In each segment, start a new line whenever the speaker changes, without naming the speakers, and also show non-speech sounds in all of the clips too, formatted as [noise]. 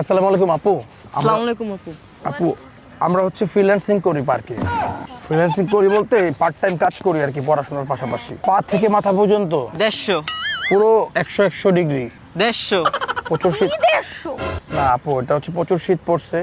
আসসালামু আলাইকুম আপু।
আসসালামু আলাইকুম আপু।
আপু আমরা হচ্ছে ফ্রিল্যান্সিং করি পার্কে ফ্রিল্যান্সিং করি বলতে পার্ট টাইম কাজ করি আর কি পড়াশোনার পাশাপাশি। পা থেকে মাথা পর্যন্ত।
দেড়শো।
পুরো একশো একশো ডিগ্রি।
দেড়শো।
প্রচুর শীত
দেড়শো?
না আপু এটা হচ্ছে প্রচুর শীত পড়ছে।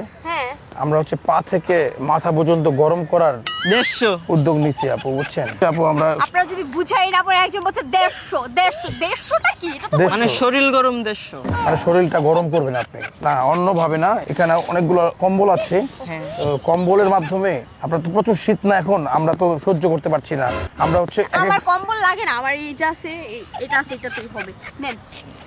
আমরা হচ্ছে পা থেকে মাথা পর্যন্ত গরম করার
দেড়শো।
উদ্যোগ নিচ্ছি আপু বুঝছেন? আপু আমরা
আপনারা যদি বুঝাই না পরে একজন বলছে দেড়শো দেড়শো দেড়শোটা কি? এটা তো
দেড়শো।
মানে শরীর গরম দেড়শো।
আর শরীরটা গরম করবেন আপনি। না অন্যভাবে না এখানে অনেকগুলো কম্বল আছে।
হ্যাঁ।
কম্বলের মাধ্যমে আপনার তো প্রচুর শীত না এখন আমরা তো সহ্য করতে পারছি না। আমরা হচ্ছে
আমার কম্বল লাগে না আমার এইটা আছে এটা আছে এটাতেই হবে। নেন।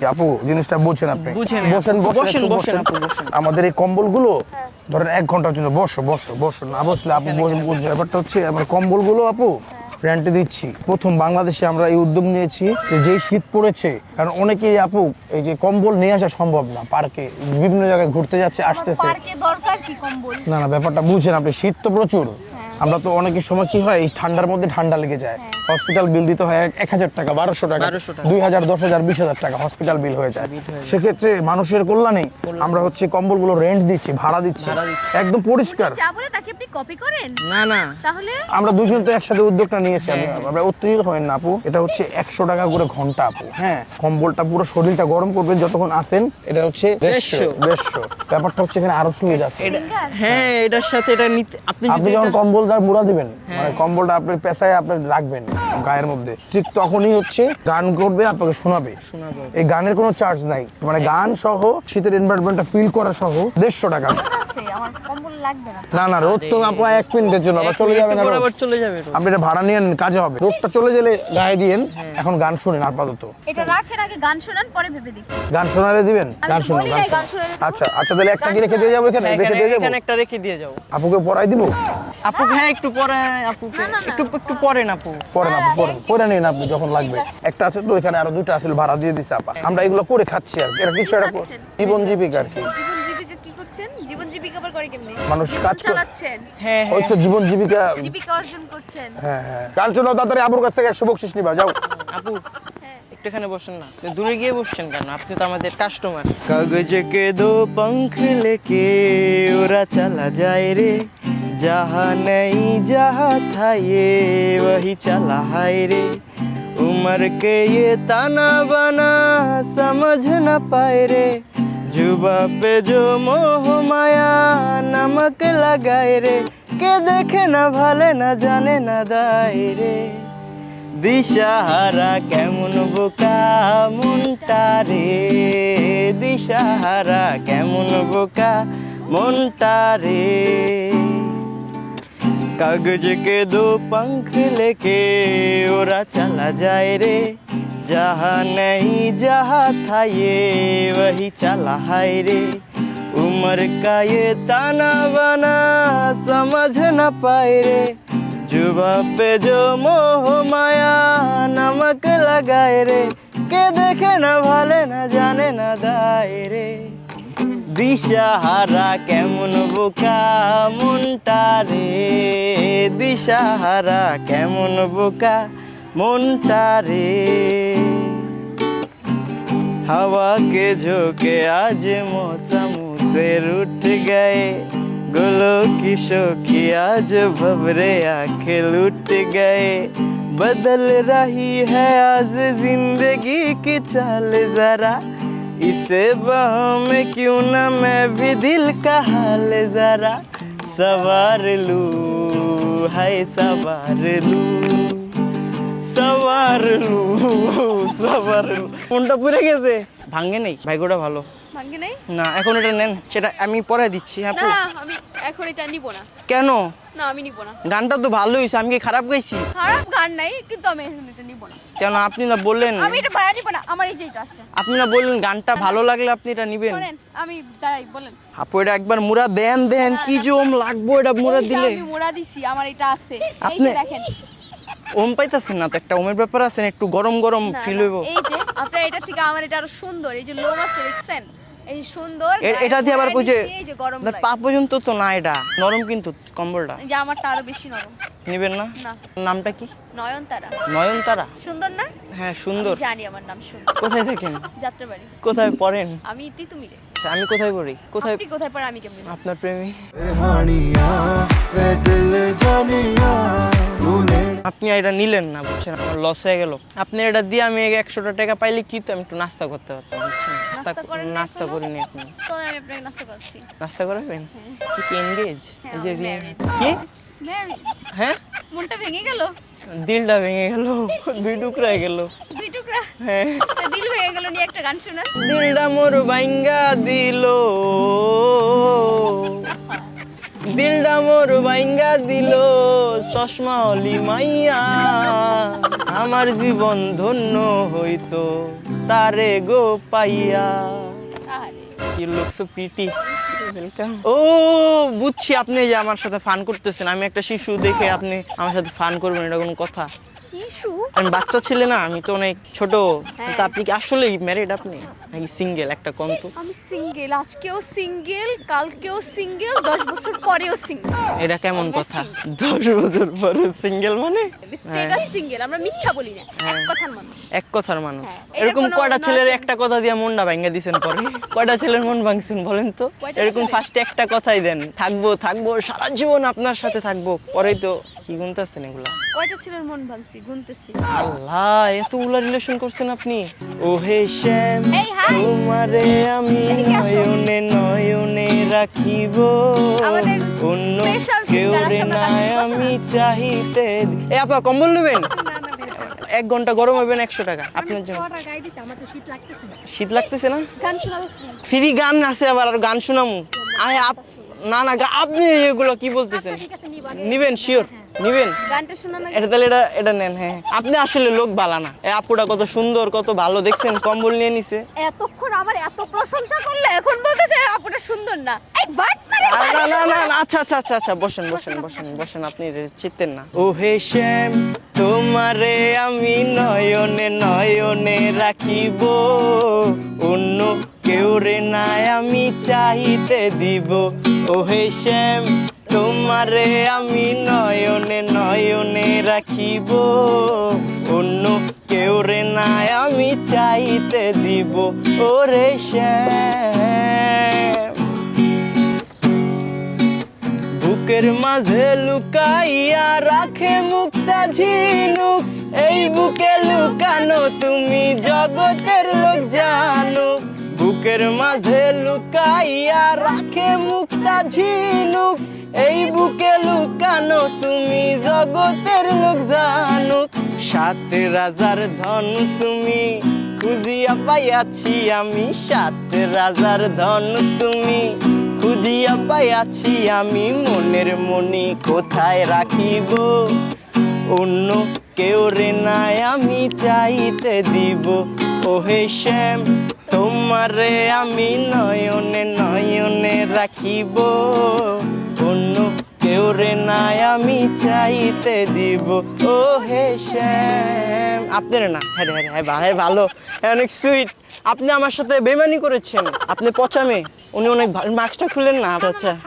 আপু জিনিসটা বুঝছেন আপনি।
বুঝেন
বসেন
বসেন বসেন আপু বসেন
আমাদের এই কম্বলগুলো
হ্যাঁ।
ধরেন এক ঘণ্টার জন্য বসো বসো বসো। না বসলে আপু বসে- ব্যাপারটা হচ্ছে আমার কম্বলগুলো আপু রেন্টে দিচ্ছি। প্রথম বাংলাদেশে আমরা এই উদ্যোগ নিয়েছি যে যেই শীত পড়েছে কারণ অনেকেই আপু এই যে কম্বল নিয়ে আসা সম্ভব না। পার্কে বিভিন্ন জায়গায় ঘুরতে যাচ্ছে আসতেছে।
পার্কে দরকার কি কম্বল?
না না ব্যাপারটা বুঝছেন আপনি শীত তো প্রচুর।
হ্যাঁ।
আমরা তো অনেকের সময় কি হয় এই ঠান্ডার মধ্যে ঠান্ডা লেগে যায়। হসপিটাল বিল দিতে হয় এক- হাজার টাকা বারোশো টাকা দুই হাজার দশ হাজার বিশ হাজার টাকা হসপিটাল বিল হয়ে যায়।
বিল হয়ে যায়।
সেক্ষেত্রে মানুষের কল্যাণে আমরা হচ্ছে কম্বলগুলো রেন্ট দিচ্ছি ভাড়া দিচ্ছি। একদম পরিষ্কার।
তাকে আপনি কপি করেন?
না না।
তাহলে?
আমরা দুজন তো একসাথে উদ্যোগটা নিয়েছি আমি।
হ্যাঁ।
আমরা উত্তেজিত হবেন না আপু। এটা হচ্ছে একশো টাকা করে ঘণ্টা আপু। হ্যাঁ কম্বলটা পুরো শরীরটা গরম করবেন যতক্ষণ আসেন এটা হচ্ছে
দেড়শো।
দেড়শো। ব্যাপারটা হচ্ছে এখানে আরও সুবিধা আছে।
হ্যাঁ এটার সাথে এটা নিতে আপনি
আপনি যখন মুড়া দিবেন
হ্যাঁ।
মানে কম্বলটা আপনি পেশায় আপনি রাখবেন গায়ের মধ্যে ঠিক তখনই হচ্ছে গান করবে আপনাকে শোনাবে। এই গানের কোনো চার্জ নাই। মানে গান সহ শীতের এনভায়রনমেন্টটা ফিল করা সহ দেড়শো টাকা।
আছে আমার কম্বল লাগবে না।
না না রোদ তো আপনার এক মিনিটের জন্য আবার চলে যাবে না রোদ।
চলে যাবে
আপনি এটা ভাড়া নিয়ে কাজে হবে। রোদটা চলে গেলে গায়ে দিয়েন
হ্যাঁ।
এখন গান শুনেন আপাতত।
এটা রাখেন আগে গান শোনান পরে ভেবে দেখি।
গান শোনালে দিবেন? গান শুনুন
বলি
গান
নাই গান
শুনুন।
শোনালে দেবো।
আচ্ছা আচ্ছা তাহলে একটা কি রেখে দিয়ে যাব এখানে
হ্যাঁ,
রেখে দিয়ে যাব?
এখানে একটা রেখে দিয়ে যাও
আপুকে পড়াই দিব?
আপু হ্যাঁ একটু পরে আপুকে
না, না, না।
একটু একটু পরে না আপু
পরে না
হ্যাঁ,
পরে পরে নিন আপনি যখন লাগবে। একটা আছে তো এখানে আরও দুইটা আছে ভাড়া দিয়ে দিছে আপা। আমরা এগুলো করে খাচ্ছি আর কি। এটা কিছু একটা জীবন জীবিকা আর কি
করছেন জীবন জীবিকা আবার করে কেমনে
মানুষ
জীবন
কাজ করে-
চালাচ্ছেন
হ্যাঁ
ওই
হ্যাঁ
তো জীবন জীবিকা
জীবিকা অর্জন করছেন
হ্যাঁ হ্যাঁ গান শোনাও তাড়াতাড়ি আবুর কাছ থেকে একশো বকশিস নিবা যাও
আপু
হ্যাঁ
একটু এখানে বসেন না আপনি দূরে গিয়ে বসছেন কেন আপনি তো আমাদের কাস্টমার কাগজ কে দো पंख लेके उड़ा चला जाए रे जहाँ नहीं जहाँ था ये वही चला है रे उम्र के ये ताना बना समझ न पाए रे জুবা পে জো মোহ মায়া, নামক লাগায় রে। কে দেখে না ভালে না জানে না দায় রে। দিশাহারা কেমন বোকা মনটা রে। দিশাহারা কেমন বোকা মনটা রে। কাগজকে দু পাঙ্খ লেকে ওরা চালা যায় রে। जहाँ नहीं जहाँ था ये वही चला है रे उम्र का ये ताना बना समझ न पाए रे जुबा पे जो मोह माया नमक लगाए रे के देखे न भाले न जाने न दाए रे দিশাহারা কেমন বোকা মনটা রে দিশাহারা কেমন বোকা মনটা রে हवा के झोंके आज मौसम से रूठ गए गुलों की शोखी आज भवरे आंखें लूट गए बदल रही है आज जिंदगी की चाल जरा इसे बाहों में क्यों ना मैं भी दिल का हाल जरा सवार लूं है सवार लूं সবার পুড়ে গেছে। ভাঙে নেই। ভাইগোটা ভালো।
নাই?
না এখন এটা নেন। সেটা আমি পরে দিচ্ছি হ্যাঁ
না আমি এখন এটা নিব না।
কেন?
না আমি নিব না।
গানটা তো ভালো হয়েছে আমি কি খারাপ গাইছি?
খারাপ গান নাই কিন্তু আমি এখন এটা নিব না।
কেন আপনি না বললেন
আমি এটা বাইরে নিব না আমার এই
আপনি না বললেন গানটা ভালো লাগলে আপনি এটা নিবেন।
আমি দাঁড়াই বলেন।
আপু এটা একবার মুড়া দেন দেন কি জম লাগবো এটা মুড়া দিলে।
আমি মোড়া দিছি আমার এটা আছে।
আপনি-
দেখেন
ওম পাইতাছেন না তো? একটা ওমের ব্যাপার আছে একটু গরম গরম ফিল হইব।
এই যে আপনার এটা থেকে আমার এটা আরও সুন্দর এই যে লোম আছে দেখছেন? এই সুন্দর
এটা দিয়ে আবার বুঝে
নিচে এই যে গরম
আপনার পা পর্যন্ত তো না এটা নরম কিন্তু কম্বলটা।
যে আমারটা আরও বেশি নরম।
নিবেন না?
না।
নামটা কি?
নয়নতারা।
নয়নতারা?
সুন্দর না?
হ্যাঁ সুন্দর।
জানি আমার নাম সুন্দর।
কোথায় থাকেন?
যাত্রাবাড়ি।
কোথায় পড়েন?
আমি তিতুমিরে।
আচ্ছা আমি কোথায় পড়ি? কোথায়
আপনি কোথায় পারে আমি কেমন
আপনার প্রেমী। আপনি এটা নিলেন না বুঝছেন? আমার লস হয়ে গেল। আপনি এটা দিয়ে আমি একশোটা টাকা পাইলে কি তো আমি একটু নাস্তা করতে পারতাম নাস্তা
নাস্তা করেন না
নাস্তা এখনও? করবেন? কি কি এনগেজ
হ্যাঁ।
কি? হ্যাঁ?
মনটা ভেঙে গেল?
দিলটা ভেঙে গেল দুই টুকরা গেল।
দুই টুকরা?
হ্যাঁ।
দিল ভেঙে গেল নিয়ে একটা গান শোনান
দিলটা মোর বাইঙ্গা দিল। দিলটা মোর বাইঙ্গা দিল চশমা অলি মাইয়া। আমার জীবন ধন্য হইতো তারে গো পাইয়া। কি লুক সো প্রিটি ও, বুঝছি আপনি যে আমার সাথে ফান করতেছেন। আমি একটা শিশু দেখে আপনি আমার সাথে ফান করবেন, এটা কোনো কথা।
ইস্যু
আমি বাচ্চা ছিলে না আমি তো অনেক ছোট।
হ্যাঁ।
তা আপনি কি আসলেই ম্যারিড আপনি? নাকি সিঙ্গেল একটা কন্ত
আমি সিঙ্গেল আজকেও সিঙ্গেল কালকেও সিঙ্গেল দশ বছর পরেও সিঙ্গেল
এটা কেমন কথা? দশ বছর পরে সিঙ্গেল মানে?
স্টেটাস সিঙ্গেল আমরা মিথ্যা বলি না। এক
হ্যাঁ।
কথার মানুষ।
এক কথার মানুষ।
হ্যাঁ,
এরকম কয়টা ছেলের একটা কথা দিয়ে মনটা ভাঙ্গা দিছেন পরে? কয়টা ছেলের মন ভাঙছেন বলেন তো? এরকম? ফার্স্টে একটা কথাই দেন। থাকব থাকব সারা জীবন আপনার সাথে থাকব পরেই তো কি গুনতেছেন এগুলা?
কয়টা ছেলের মন ভাঙছি গুনতেছি।
আল্লাহ এতগুলা রিলেশন করছেন আপনি? ও হে শ্যাম তোমারে আমি নয়নে নয়নে রাখিব। অন্য কেউ রে নাই আমি চাহিতে এ আপা কম্বল নেবেন? এক ঘণ্টা গরম হবেন একশো টাকা। আপনার জন্য। শীত লাগতেছে না। ফ্রি গান আছে আবার আর গান শোনামু। আপ- না না আপনি এগুলো কি বলতেছেন? নিবেন শিওর নিবেন?
গানটা শোনা না
এটা তাহলে এটা এটা নেন হ্যাঁ আপনি আসলে লোক বালা না। এই আপুটা কত সুন্দর কত ভালো দেখছেন কম্বল নিয়ে নিছে।
এতক্ষণ আমার এত প্রশংসা করলে এখন বলতেছে আপুটা সুন্দর না। এই বাট
না না না না, আচ্ছা আচ্ছা আচ্ছা আচ্ছা বসেন বসেন বসেন বসেন আপনি চিনতেন না। ও হে শ্যাম তোমারে আমি নয়নে নয়নে রাখিব। অন্য কেউ রে নাই আমি চাইতে দিব। ও হে শ্যাম তোমারে আমি নয়নে নয়নে রাখিব, অন্য কেউ রে নাই আমি চাইতে দিব। ও রে শ্যাম। বুকের মাঝে লুকাইয়া রাখে মুক্তা ঝিনুক, এই বুকে লুকানো তুমি জগতের লোক জানো বুকের মাঝে লুকাইয়া রাখে মুক্তা ঝিনুক। এই বুকে লুকানো তুমি জগতের লোক জানো সাত রাজার ধন তুমি, খুঁজিয়া পাইয়াছি আমি। সাত রাজার ধন তুমি, খুঁজিয়া পাইয়াছি আমি। মনের মনি কোথায় রাখিব? অন্য কেউ রে নাই আমি চাইতে দিব। ও হে শ্যাম তোমারে আমি নয়নে নয়নে রাখিব। অন্য কেউ রে নাই আমি চাইতে দিব। ও হে শ্যাম। আপনার না হ্যাঁ রে, হ্যাঁ হ্যাঁ ভা- হ্যাঁ ভালো। হ্যাঁ অনেক সুইট আপনি আমার সাথে বেমানি করেছেন। আপনি পচামে উনি অনেক ভালো মাস্কটা খুলেন না আচ্ছা।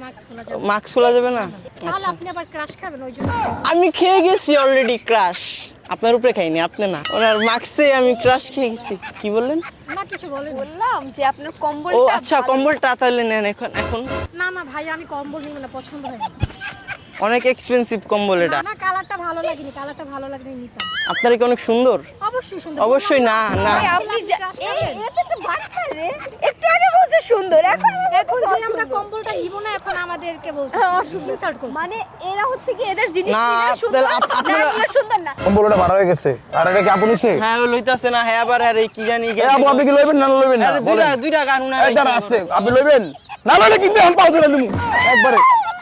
মাস্ক খোলা যাব
মাস্ক খোলা যাবে না?
তাহলে
আচ্ছা।
আপনি আবার ক্রাশ খাবেন ওই জন্য।
আমি খেয়ে গেছি অলরেডি ক্রাশ আপনার উপরে খাইনি আপনি না। ওনার মাস্কে আমি ক্রাশ খেয়ে গেছি। কি বললেন?
কিছু বলেন?
বললাম যে আপনার কম্বলটা
ও আচ্ছা কম্বলটা তাহলে নেন এখন এখন।
না না ভাই আমি কম্বল নিব না পছন্দ হয় না।
অনেক এক্সপেন্সিভ কম্বল এটা।
না, কালারটা ভালো লাগেনি কালারটা ভালো লাগলে নিতাম।
আপনার কি অনেক সুন্দর?
অবশ্যই সুন্দর।
অবশ্যই না না।
আপনি এটা তো বাট মারে। একটু আগে বলছে সুন্দর এখন
এখন যে আমরা কম্বলটা নিব না এখন আমাদেরকে বলতে ইনসাল্ট করব
মানে এরা হচ্ছে কি এদের জিনিস
না,
সুন্দর? না,
আপনারা-
সুন্দর না।
কম্বলটা ভাড়া হয়ে গেছে। আর এটা কি আপু নিছে?
হ্যাঁ লইতাছে না হ্যাঁ আবার আরে কি জানি
আপু আপনি কি লইবেন না লইবেন না?
আরে দুইটা। দুইটা কারণ
এই আছে আপনি লইবেন? না লইলে কিন্তু আমি পাও ধরে নিমু। একবারে।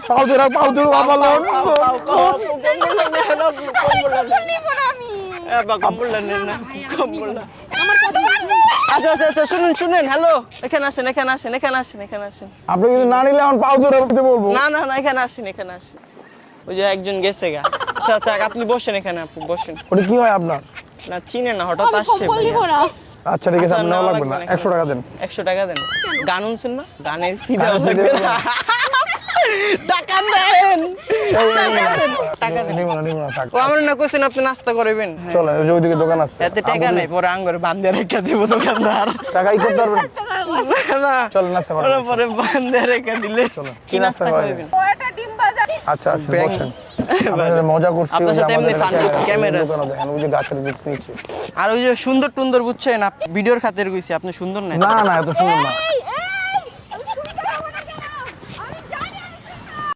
পাও ধরে পাও ধরে বাবা লোন
আচ্ছা আচ্ছা আচ্ছা শুনুন শুনুন হ্যালো এখানে আসেন এখানে আসেন এখানে আসেন এখানে আসেন
আপনি যদি না নিলে পাও ধরে দিতে বলব
না না না এখানে আসেন এখানে আসেন ওই যে একজন গেছে গা আচ্ছা আচ্ছা আপনি বসেন এখানে আপু বসেন
ওটা কি হয় আপনার
না চিনে না হঠাৎ আসছে
আচ্ছা ঠিক আছে
আচ্ছা,
আপনি
নেওয়া
লাগবে না
লাগবে না,
একশো টাকা দেন
একশো টাকা দেন গান শুনছেন না গানের ফি দেওয়া লাগবে না টাকা দেন। টাকা দেন।
নিব না নিব না থাক।
ও আমার না কোশ্চেন আপনি নাস্তা করবেন
চলো ওই যে ওইদিকে দোকান আছে।
এতে টাকা নাই পরে আঙ্গুরে বান্ধে রেখে দিব দোকানদার।
টাকা করতে পারবেন?
না
চলো নাস্তা করো
পরে বান্ধে রেখে দিলে কি
কি নাস্তা
নাস্তা
ওটা ডিম ভাজা।
আচ্ছা আচ্ছা বসেন। [laughs] মজা করছি
আপনার সাথে এমনি
আমাদের ক্যামেরা-
ক্যামেরা। আছে।
দোকানে দেখেন ওই যে গাছের ভিতরে নিচে।
আর ওই যে সুন্দর টুন্দর বুঝছেন ভিডিওর খাতের কইছি আপনি সুন্দর না?
না না এত সুন্দর না।